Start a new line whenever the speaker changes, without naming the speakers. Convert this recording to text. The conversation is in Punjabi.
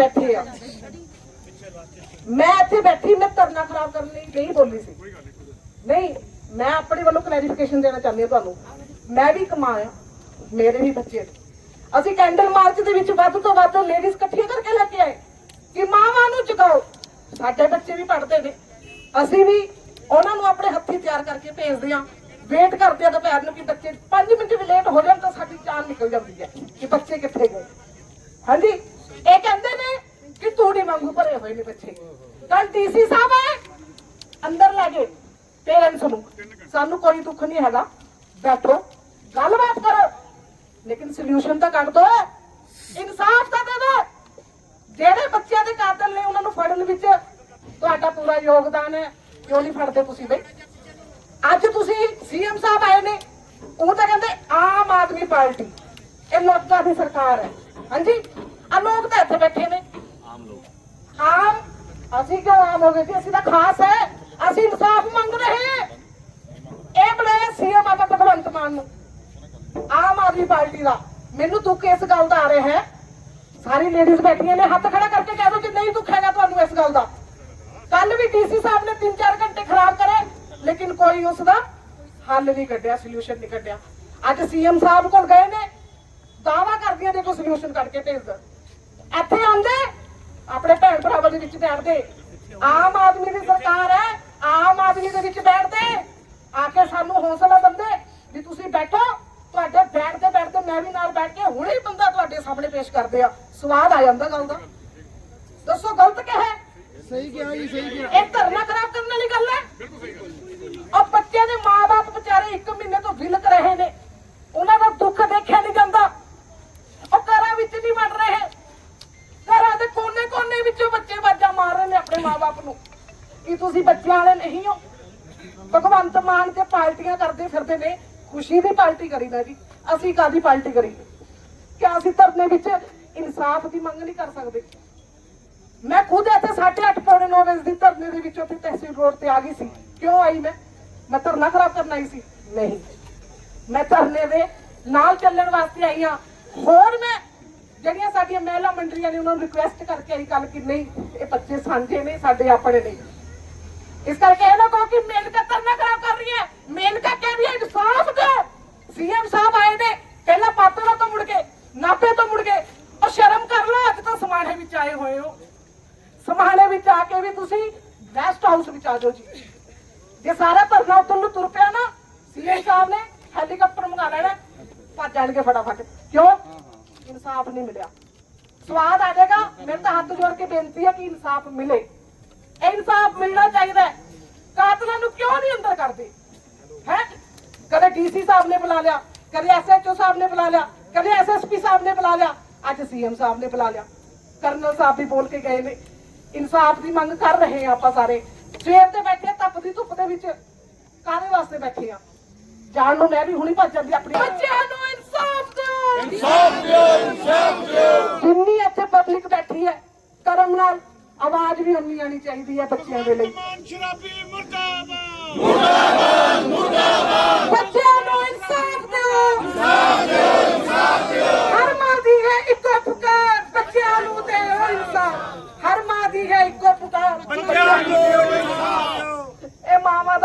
ਬੈਠੇ ਆ। ਮੈਂ ਇੱਥੇ ਬੈਠੀ, ਮੈਂ ਧਰਨਾ ਖਰਾਬ ਕਰਨ ਲਈ ਨਹੀਂ ਬੋਲੀ ਸੀ। ਨਹੀਂ, ਮੈਂ ਆਪਣੇ ਵੱਲੋਂ ਕਲੈਰੀਫਿਕੇਸ਼ਨ ਦੇਣਾ ਚਾਹੁੰਦੀ ਹਾਂ ਤੁਹਾਨੂੰ। ਮੈਂ ਵੀ ਕਮਾਇਆ ਮੇਰੇ ਵੀ ਬੱਚੇ ਅਸੀਂ ਕੈਂਡਲ ਮਾਰਚ ਦੇ ਵਿੱਚ ਵੱਧ ਤੋਂ ਵੱਧ ਲੇਡੀਜ਼ ਇਕੱਠੀਆਂ ਕਰਕੇ ਲੈ ਕੇ ਆਏ। ਕਿ ਮਾਵਾਂ ਨੂੰ ਜਗਾਓ। ਸਾਡੇ ਬੱਚੇ ਵੀ ਪੜ੍ਹਦੇ ਨੇ। ਅਸੀਂ ਵੀ ਉਹਨਾਂ ਨੂੰ ਆਪਣੇ ਹੱਥੀਂ ਤਿਆਰ ਕਰਕੇ ਭੇਜਦੇ ਹਾਂ। ਵੇਟ ਕਰਦੇ ਆ ਦੁਪਹਿਰ ਨੂੰ ਕਿ ਬੱਚੇ 5 ਮਿੰਟ ਵੀ ਲੇਟ ਹੋ ਜਾਣ ਤਾਂ ਸਾਡੀ ਜਾਨ ਨਿਕਲ ਜਾਂਦੀ ਹੈ ਕਿ ਬੱਚੇ ਕਿੱਥੇ ਗਏ। ਹਾਂਜੀ? ਕਿ ਤੂੜੀ ਵਾਂਗੂ ਭਰੇ ਹੋਏ ਨੇ ਸਾਹਿਬ ਆਏ ਅੰਦਰ ਲੈ ਗਏ ਪੇਰੈਂਟਸ ਨੂੰ। ਸਾਨੂੰ ਕੋਈ ਦੁੱਖ ਨਹੀਂ ਹੈਗਾ, ਬੈਠੋ, ਗੱਲਬਾਤ ਕਰੋ। ਲੇਕਿਨ ਸੋਲੂਸ਼ਨ ਤਾਂ ਕੱਢ ਦੋ, ਇਨਸਾਫ ਤਾਂ ਦੇ ਦੋ। ਜਿਹੜੇ ਬੱਚਿਆਂ ਦੇ ਕਾਤਲ ਨੇ, ਉਹਨਾਂ ਨੂੰ ਫੜਨ ਵਿੱਚ ਤੁਹਾਡਾ ਪੂਰਾ ਯੋਗਦਾਨ ਹੈ। ਕਿਉਂ ਨਹੀਂ ਫੜਦੇ ਤੁਸੀਂ ਬਈ? ਅੱਜ ਤੁਸੀਂ ਸੀਐਮ ਸਾਹਿਬ ਆਏ ਨੇ, ਉਹ ਤਾਂ ਕਹਿੰਦੇ ਆਮ ਆਦਮੀ ਪਾਰਟੀ, ਇਹ ਲੋਕਾਂ ਦੀ ਸਰਕਾਰ ਹੈ। ਹਾਂਜੀ? ਆ ਲੋਕ ਤਾਂ ਇੱਥੇ ਬੈਠੇ ਨੇ। ਆਮ ਲੋਕ। ਆਮ, ਅਸੀਂ ਕਿਉਂ ਆਮ ਹੋ ਗਏ ਜੀ ਅਸੀਂ ਤਾਂ ਖਾਸ ਹੈ, ਅਸੀਂ ਇਨਸਾਫ ਮੰਗ ਰਹੇ ਹਾਂ। ਇਹ ਬੁਲਾਇਆ ਸੀਐਮ ਆਪਾਂ ਭਗਵੰਤ ਮਾਨ ਨੂੰ। ਆਮ ਆਦਮੀ ਪਾਰਟੀ ਦਾ। ਮੈਨੂੰ ਦੁੱਖ ਇਸ ਗੱਲ ਦਾ ਆ ਰਿਹਾ ਹੈ। ਸਾਰੀ ਲੇਡੀਜ਼ ਬੈਠੀਆਂ ਨੇ, ਹੱਥ ਖੜਾ ਕਰਕੇ ਕਹਿ ਦੋ ਕਿ ਨਹੀਂ ਦੁੱਖ ਹੈਗਾ ਤੁਹਾਨੂੰ ਇਸ ਗੱਲ ਦਾ। ਕੱਲ ਵੀ ਡੀਸੀ ਸਾਹਿਬ ਨੇ 3-4 ਘੰਟੇ ਖਰਾਬ ਕਰੇ, ਲੇਕਿਨ ਕੋਈ ਉਸ ਦਾ ਹੱਲ ਨਹੀਂ ਕੱਢਿਆ ਸੋਲੂਸ਼ਨ ਨਹੀਂ ਕੱਢਿਆ। ਅੱਜ ਸੀਐਮ ਸਾਹਿਬ ਕੋਲ ਗਏ ਨੇ। ਦਾਵਾ ਕਰਦੀਆਂ ਦੇਖੋ ਸੋਲੂਸ਼ਨ ਕੱਢ ਕੇ ਭੇਜ ਦੋ ਇੱਥੇ ਆਉਂਦੇ ਆਪਣੇ ਭੈਣ ਭਰਾਵਾਂ ਦੇ ਵਿੱਚ ਬੈਠਦੇ ਆਮ ਆਦਮੀ ਦੀ ਸਰਕਾਰ ਹੈ ਆਮ ਆਦਮੀ ਦੇ ਵਿੱਚ ਬੈਠਦੇ ਆ ਕੇ ਸਾਨੂੰ ਹੌਸਲਾ ਦਿੰਦੇ ਵੀ ਤੁਸੀਂ ਬੈਠੋ ਤੁਹਾਡੇ ਬੈਠਦੇ ਬੈਠਦੇ ਮੈਂ ਵੀ ਨਾਲ ਬੈਠ ਕੇ ਹੁਣੇ ਹੀ ਬੰਦਾ ਤੁਹਾਡੇ ਸਾਹਮਣੇ ਪੇਸ਼ ਕਰਦੇ ਆ। ਸਵਾਦ ਆ ਜਾਂਦਾ ਗੱਲ ਦਾ। ਦੱਸੋ ਗਲਤ ਕਿਹ
ਸਹੀ ਕਿਹਾ ਜੀ ਸਹੀ ਕਿਹਾ।
ਇਹ ਧਰਨਾ ਖਰਾਬ ਕਰਨ ਵਾਲੀ ਗੱਲ ਹੈ ਉਹ ਬੱਚਿਆਂ ਦੇ ਮਾਪੇ ਵਿਚਾਰੇ ਇੱਕ ਮਹੀਨੇ ਤੋਂ ਵਿਲਕ ਰਹੇ ਨੇ ਉਹਨਾਂ ਦਾ ਦੁੱਖ ਦੇਖਿਆ ਨਹੀਂ ਜਾਂਦਾ ਉਹ ਘਰਾਂ ਵਿੱਚ ਨਹੀਂ ਵੜ ਰਹੇ ਘਰਾਂ ਦੇ ਕੋਨੇ-ਕੋਨੇ ਵਿੱਚੋਂ ਬੱਚੇ ਵਾਜਾਂ ਮਾਰ ਰਹੇ ਨੇ ਆਪਣੇ ਮਾਪੇ ਨੂੰ ਕੀ ਤੁਸੀਂ ਬੱਚਿਆਂ ਵਾਲੇ ਨਹੀਂ ਹੋ। ਭਗਵੰਤ ਮਾਨ ਤੇ ਪਾਰਟੀਆਂ ਕਰਦੇ ਫਿਰਦੇ ਨੇ। ਖੁਸ਼ੀ ਦੀ ਪਾਰਟੀ ਕਰੀ ਜੀ। ਅਸੀਂ ਕਾਦੀ ਪਾਰਟੀ ਕਰੀ ਕਿ ਅਸੀਂ ਧਰਨੇ ਵਿੱਚ ਇਨਸਾਫ ਦੀ ਮੰਗ ਨਹੀਂ ਕਰ ਸਕਦੇ। ਮੈਂ ਖੁਦ ਇੱਥੇ 8:30 ਪੌਣੇ 9 ਵਜੇ ਦੀ ਧਰਨੇ ਦੇ ਵਿੱਚ ਉੱਥੇ ਤਹਿਸੀਲ ਰੋਡ ਤੇ ਆ ਗਈ ਸੀ। ਕਿਉਂ ਆਈ ਮੈਂ? ਮੈਂ ਧਰਨਾ ਖਰਾਬ ਕਰਨ ਆਈ ਸੀ। ਨਹੀਂ। ਮੈਂ ਧਰਨੇ ਦੇ ਨਾਲ ਚੱਲਣ ਵਾਸਤੇ ਆਈ ਹਾਂ। ਹੋਰ ਮੈਂ ਜਿਹੜੀਆਂ ਸਾਡੀਆਂ ਮਹਿਲਾ ਮੰਡਲੀਆਂ ਨੇ ਉਹਨਾਂ ਨੂੰ ਰਿਕੁਐਸਟ ਕਰਕੇ ਆਈ ਕੱਲ ਕਿ ਨਹੀਂ ਇਹ ਬੱਚੇ ਸਾਂਝੇ ਨੇ ਸਾਡੇ ਆਪਣੇ ਨਹੀਂ ਇਸ ਕਰਕੇ ਇਹ ਨਾ ਕਹੋ ਕਿ ਮੇਨਕਾ ਧਰਨਾ ਖਰਾਬ ਕਰ ਰਹੀ ਹੈ। ਮੇਨਕਾ ਕਹਿ ਰਹੀ ਹੈ ਇਨਸਾਫ ਦਿਓ ਸੀਐਮ ਸਾਹਿਬ ਆਏ ਨੇ ਪਹਿਲਾਂ ਪਾਤੜਾ ਤੋਂ ਮੁੜ ਕੇ ਨਾਪੇ ਤੋਂ ਮੁੜ ਕੇ। ਉਹ ਸ਼ਰਮ ਕਰ ਲਓ ਅੱਜ ਤਾਂ ਸਮਾਣੇ ਵਿੱਚ ਆਏ ਹੋਏ ਹੋ। ਸਮਾਣੇ ਵਿੱਚ ਆ ਕੇ ਵੀ ਤੁਸੀਂ ਗੈਸਟ ਹਾਊਸ ਵਿੱਚ ਆ ਜਾਓ ਜੀ। ਜੇ ਸਾਰਾ ਧਰਨਾ ਉੱਤੋਂ ਨੂੰ ਤੁਰ ਪਿਆ ਨਾ ਸੀਐਮ ਸਾਹਿਬ ਨੇ ਹੈਲੀਕਾਪਟਰ ਮੰਗਾ ਲੈਣਾ ਭੱਜ ਜਾਣਗੇ ਫਟਾਫਟ। ਕਿਉਂ? ਇਨਸਾਫ ਨਹੀਂ ਮਿਲਿਆ। ਸਵਾਦ ਆ ਜਾਏਗਾ। ਮੇਰੇ ਤਾਂ ਹੱਥ ਜੋੜ ਕੇ ਬੇਨਤੀ ਹੈ ਕਿ ਇਨਸਾਫ ਮਿਲੇ। ਇਨਸਾਫ ਮਿਲਣਾ ਚਾਹੀਦਾ ਹੈ। ਕਾਤਲਾਂ ਨੂੰ ਕਿਉਂ ਨਹੀਂ ਅੰਦਰ ਕਰਦੇ? ਹੈ? ਕਦੇ ਡੀਸੀ ਸਾਹਿਬ ਨੇ ਬੁਲਾ ਲਿਆ, ਕਦੇ ਐਸਐਚਓ ਸਾਹਿਬ ਨੇ ਬੁਲਾ ਲਿਆ, ਕਦੇ ਐਸਐਸਪੀ ਸਾਹਿਬ ਨੇ ਬੁਲਾ ਲਿਆ। ਅੱਜ ਸੀਐਮ ਸਾਹਿਬ ਨੇ ਬੁਲਾ ਲਿਆ। ਕਰਨਲ ਸਾਹਿਬ ਵੀ ਬੋਲ ਕੇ ਗਏ ਨੇ। ਇਨਸਾਫ ਦੀ ਮੰਗ ਕਰ ਰਹੇ ਆ ਆਪਾਂ ਸਾਰੇ। ਸਵੇਰ ਤੇ ਬੈਠੇ ਤਪਦੀ ਧੁੱਪ ਦੇ ਵਿੱਚ। ਕਾਹਦੇ ਵਾਸਤੇ ਬੈਠੇ ਆ ਜਾਣ ਨੂੰ ਮੈਂ ਵੀ ਹੁਣੀ ਭੱਜ ਜਾਂਦੀ ਆਪਣੀ ਬੱਚਿਆਂ ਨੂੰ ਇਨਸਾਫ ਦਿਓ ਇਨਸਾਫ ਦਿਓ ਜਿੰਨੀ ਇੱਥੇ ਪਬਲਿਕ ਬੈਠੀ ਹੈ ਕਰਮ ਨਾਲ ਆਵਾਜ਼ ਵੀ ਉੰਨੀ ਆਣੀ ਚਾਹੀਦੀ ਹੈ ਬੱਚਿਆਂ ਦੇ ਲਈ।
ਸ਼ਰਾਬੀ ਮੁਰਦਾਬਾਦ! ਮੁਰਦਾਬਾਦ ਮੁਰਦਾਬਾਦ!
ਬੱਚਿਆਂ ਨੂੰ ਇਨਸਾਫ ਦਿਓ। ਇਨਸਾਫ ਦਿਓ ਇਨਸਾਫ ਦਿਓ! ਹਰ ਮਾਂ ਦੀ ਹੈ ਇੱਕੋ ਪੁਕਾਰ ਬੱਚਿਆਂ ਨੂੰ ਦਿਓ ਇਨਸਾਫ। ਹਰ ਮਾਂ ਦੀ ਹੈ ਇੱਕੋ ਪੁਕਾਰ ਬੱਚਿਆਂ ਨੂੰ ਦਿਓ ਇਨਸਾਫ ਇਹ ਮਾਵਾ